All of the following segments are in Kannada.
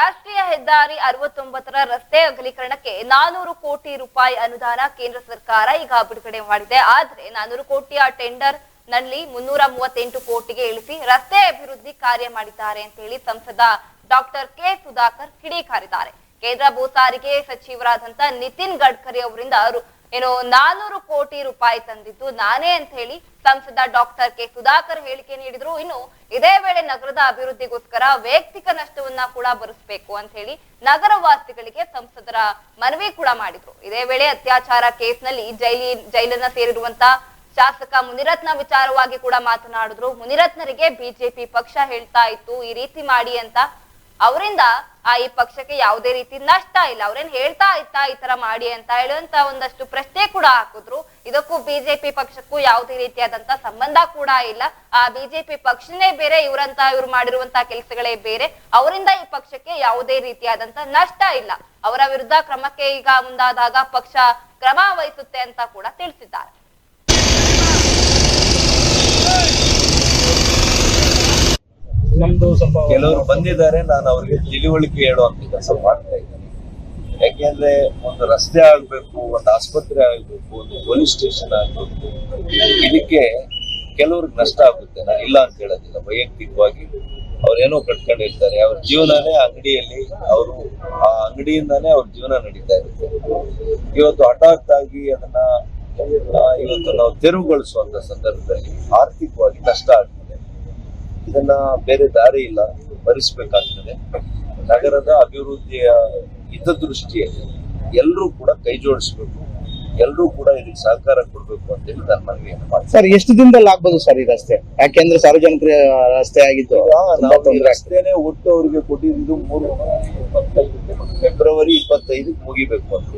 ರಾಷ್ಟ್ರೀಯ ಹೆದ್ದಾರಿ ಅರವತ್ತೊಂಬತ್ತರ ರಸ್ತೆ ಅಗಲೀಕರಣಕ್ಕೆ ನಾನೂರು ಕೋಟಿ ರೂಪಾಯಿ ಅನುದಾನ ಕೇಂದ್ರ ಸರ್ಕಾರ ಈಗ ಬಿಡುಗಡೆ ಮಾಡಿದೆ. ಆದ್ರೆ ನಾನೂರು ಕೋಟಿಯ ಟೆಂಡರ್ನಲ್ಲಿ ಮುನ್ನೂರ ಮೂವತ್ತೆಂಟು ಕೋಟಿಗೆ ಇಳಿಸಿ ರಸ್ತೆ ಅಭಿವೃದ್ಧಿ ಕಾರ್ಯ ಮಾಡಿದ್ದಾರೆ ಅಂತ ಹೇಳಿ ಸಂಸದ ಡಾಕ್ಟರ್ ಕೆ ಸುಧಾಕರ್ ಕಿಡಿಕಾರಿದ್ದಾರೆ. ಕೇಂದ್ರ ಭೂ ಸಾರಿಗೆ ಸಚಿವರಾದಂತ ನಿತಿನ್ ಗಡ್ಕರಿ ಅವರಿಂದ ಅವರು ಏನು ನಾನೂರು ಕೋಟಿ ರೂಪಾಯಿ ತಂದಿದ್ದು ನಾನೇ ಅಂತ ಹೇಳಿ ಸಂಸದ ಡಾಕ್ಟರ್ ಕೆ ಸುಧಾಕರ್ ಹೇಳಿಕೆ ನೀಡಿದ್ರು. ಇನ್ನು ಇದೇ ವೇಳೆ ನಗರದ ಅಭಿವೃದ್ಧಿಗೋಸ್ಕರ ವೈಯಕ್ತಿಕ ನಷ್ಟವನ್ನ ಕೂಡ ಭರಿಸಬೇಕು ಅಂತ ಹೇಳಿ ನಗರವಾಸಿಗಳಿಗೆ ಸಂಸದರ ಮನವಿ ಕೂಡ ಮಾಡಿದ್ರು. ಇದೇ ವೇಳೆ ಅತ್ಯಾಚಾರ ಕೇಸ್ನಲ್ಲಿ ಜೈಲಿ, ಜೈಲನ್ನ ಸೇರಿರುವಂತ ಶಾಸಕ ಮುನಿರತ್ನ ವಿಚಾರವಾಗಿ ಕೂಡ ಮಾತನಾಡಿದ್ರು. ಮುನಿರತ್ನರಿಗೆ ಬಿಜೆಪಿ ಪಕ್ಷ ಹೇಳ್ತಾ ಇತ್ತು, ಈ ರೀತಿ ಮಾಡಿ ಅಂತ ಅವರಿಂದ ಆ ಈ ಪಕ್ಷಕ್ಕೆ ಯಾವುದೇ ರೀತಿ ನಷ್ಟ ಇಲ್ಲ. ಅವ್ರೇನ್ ಹೇಳ್ತಾ ಇತ್ತಾ ಈ ತರ ಮಾಡಿ ಅಂತ ಹೇಳುವಂತ ಒಂದಷ್ಟು ಪ್ರಶ್ನೆ ಕೂಡ ಹಾಕಿದ್ರು. ಇದಕ್ಕೂ ಬಿಜೆಪಿ ಪಕ್ಷಕ್ಕೂ ಯಾವುದೇ ರೀತಿಯಾದಂತ ಸಂಬಂಧ ಕೂಡ ಇಲ್ಲ. ಆ ಬಿಜೆಪಿ ಪಕ್ಷನೇ ಬೇರೆ, ಇವರಂತ ಇವ್ರು ಮಾಡಿರುವಂತ ಕೆಲಸಗಳೇ ಬೇರೆ. ಅವರಿಂದ ಈ ಪಕ್ಷಕ್ಕೆ ಯಾವುದೇ ರೀತಿಯಾದಂತ ನಷ್ಟ ಇಲ್ಲ. ಅವರ ವಿರುದ್ಧ ಕ್ರಮಕ್ಕೆ ಈಗ ಮುಂದಾದಾಗ ಪಕ್ಷ ಕ್ರಮ ವಹಿಸುತ್ತೆ ಅಂತ ಕೂಡ ತಿಳಿಸಿದ್ದಾರೆ. ನಮ್ದು ಸ್ವಲ್ಪ ಕೆಲವರು ಬಂದಿದ್ದಾರೆ, ನಾನು ಅವ್ರಿಗೆ ತಿಳುವಳಿಕೆ ಹೇಳುವಂತ ಕೆಲಸ ಮಾಡ್ತಾ ಇದ್ದೀನಿ. ಯಾಕೆಂದ್ರೆ ಒಂದು ರಸ್ತೆ ಆಗ್ಬೇಕು, ಒಂದು ಆಸ್ಪತ್ರೆ ಆಗ್ಬೇಕು, ಒಂದು ಪೊಲೀಸ್ ಸ್ಟೇಷನ್ ಆಗ್ಬೇಕು, ಇದಕ್ಕೆ ಕೆಲವ್ರಿಗೆ ನಷ್ಟ ಆಗುತ್ತೆ. ನಾನು ಇಲ್ಲ ಅಂತ ಹೇಳೋದಿಲ್ಲ. ವೈಯಕ್ತಿಕವಾಗಿ ಅವ್ರೇನೋ ಕಟ್ಕೊಂಡಿರ್ತಾರೆ. ಅವ್ರ ಜೀವನನೇ ಅಂಗಡಿಯಲ್ಲಿ ಅವರು ಆ ಅಂಗಡಿಯಿಂದಾನೇ ಅವ್ರ ಜೀವನ ನಡೀತಾ ಇರುತ್ತೆ. ಇವತ್ತು ಹಠಾತ್ ಆಗಿ ಅದನ್ನ ಇವತ್ತು ನಾವು ತೆರವುಗೊಳಿಸುವಂತ ಸಂದರ್ಭದಲ್ಲಿ ಆರ್ಥಿಕವಾಗಿ ನಷ್ಟ ಆಗ್ತದೆ. ಇದನ್ನ ಬೇರೆ ದಾರಿ ಇಲ್ಲ ಭರಿಸಬೇಕಾಗ್ತದೆ. ನಗರದ ಅಭಿವೃದ್ಧಿಯ ಹಿತದೃಷ್ಟಿಯಲ್ಲಿ ಎಲ್ಲರೂ ಕೂಡ ಕೈ ಜೋಡಿಸ್ಬೇಕು ಎಲ್ಲರೂ ಕೂಡ ಇದಕ್ಕೆ ಸಹಕಾರ ಕೊಡ್ಬೇಕು ಅಂತೇಳಿ ನಾನು ಮನವಿಯನ್ನು ಮಾಡ್ತೀನಿ. ಸರ್ ಎಷ್ಟು ದಿನದಲ್ಲಿ ಆಗ್ಬೋದು ಸರ್ ಈ ರಸ್ತೆ? ಯಾಕೆಂದ್ರೆ ಸಾರ್ವಜನಿಕರ ರಸ್ತೆ ಆಗಿದ್ದು ನಾವು ಈ ರಸ್ತೆನೆ ಒಟ್ಟು ಅವರಿಗೆ ಕೊಟ್ಟಿದ್ದು ಮೂರು ಫೆಬ್ರವರಿ ಇಪ್ಪತ್ತೈದಕ್ಕೆ ಮುಗಿಬೇಕು ಅಂತ.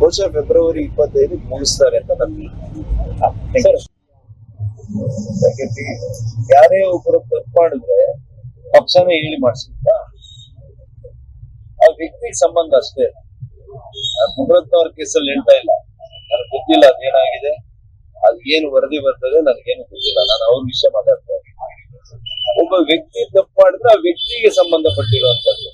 ಬಹುಶಃ ಫೆಬ್ರವರಿ ಇಪ್ಪತ್ತೈದಕ್ಕೆ ಮುಗಿಸ್ತಾರೆ ಅಂತ ನಾನು ಯಾರೇ ಒಬ್ಬರು ತಪ್ಪು ಮಾಡಿದ್ರೆ ಪಕ್ಷನೇ ಹೇಳಿ ಮಾಡಿಸಿದ್ದ ಆ ವ್ಯಕ್ತಿ ಸಂಬಂಧ ಅಷ್ಟೇ. ಮುನರತ್ನ ಅವ್ರ ಕೇಸಲ್ಲಿ ಹೇಳ್ತಾ ಇಲ್ಲ. ನನಗೆ ಗೊತ್ತಿಲ್ಲ ಅದೇನಾಗಿದೆ. ಅದು ಏನು ವರದಿ ಬರ್ತದೆ ನನಗೇನು ಗೊತ್ತಿಲ್ಲ. ನಾನು ಅವ್ರ ವಿಷಯ ಮಾತಾಡ್ತಾ. ಒಬ್ಬ ವ್ಯಕ್ತಿ ತಪ್ಪು ಮಾಡಿದ್ರೆ ಆ ವ್ಯಕ್ತಿಗೆ ಸಂಬಂಧಪಟ್ಟಿರುವಂತದ್ದು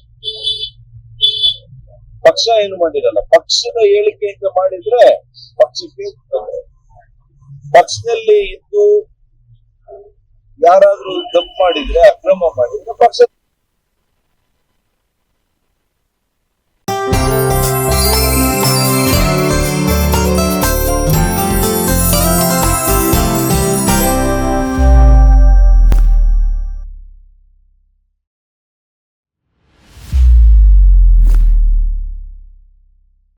ಪಕ್ಷ ಏನು ಮಾಡಿರಲ್ಲ. ಪಕ್ಷದ ಹೇಳಿಕೆಯಿಂದ ಮಾಡಿದ್ರೆ ಪಕ್ಷಕ್ಕೆ. ಪಕ್ಷದಲ್ಲಿ ಇದ್ದು ಯಾರಾದ್ರೂ ತಪ್ಪು ಮಾಡಿದ್ರೆ ಅಕ್ರಮ ಮಾಡಿದ್ರೆ ಪಕ್ಷ